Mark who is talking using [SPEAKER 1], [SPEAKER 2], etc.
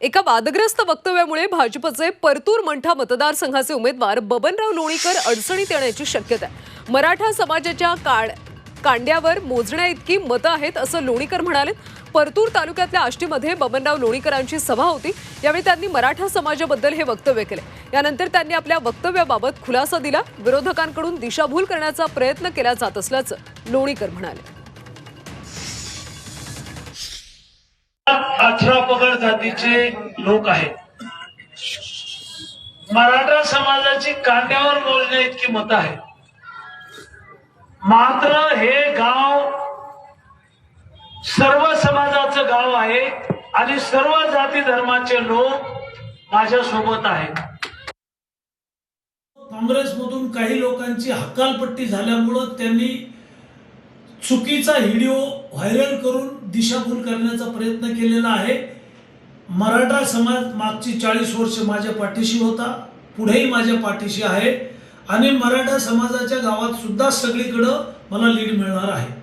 [SPEAKER 1] एका वादग्रस्त वक्तव्यामुळे भाजपचे परतूर मंठा मतदारसंघाचे उमेदवार बबनराव लोणीकर अडचणीत येण्याची शक्यता आहे. मराठा समाजाच्या काळ कांड्यावर मोजण्या इतकी मतं आहेत असं लोणीकर म्हणाले परतूर तालुक्यातल्या आष्टीमध्ये बबनराव लोणीकरांची सभा होती. यावेळी त्यांनी मराठा समाजाबद्दल हे वक्तव्य केले. यानंतर त्यांनी आपल्या वक्तव्याबाबत खुलासा दिला. विरोधकांकडून दिशाभूल करण्याचा प्रयत्न केला जात असल्याचं लोणीकर म्हणाले.
[SPEAKER 2] अठरा पगड जातीचे लोक आहेत. मराठा समाजाची कांड्यावर मोजण्या इतकी मतं आहेत. मात्र हे गाव सर्व समाजाचं गाव आहे आणि सर्व जाती धर्माचे लोक माझ्या सोबत आहेत.
[SPEAKER 3] काँग्रेसमधून काही लोकांची हकालपट्टी झाल्यामुळं त्यांनी चुकीचा व्हिडिओ व्हायरल करून दिशाभूल करण्याचा प्रयत्न केलेला आहे. मराठा समाज मागची चाळीस वर्ष माझ्या पाठीशी होता. पुढेही माझ्या पाठीशी आहे. आणि मराठा समाजाच्या गावात सुद्धा सगळीकडं मला लीड मिळणार आहे.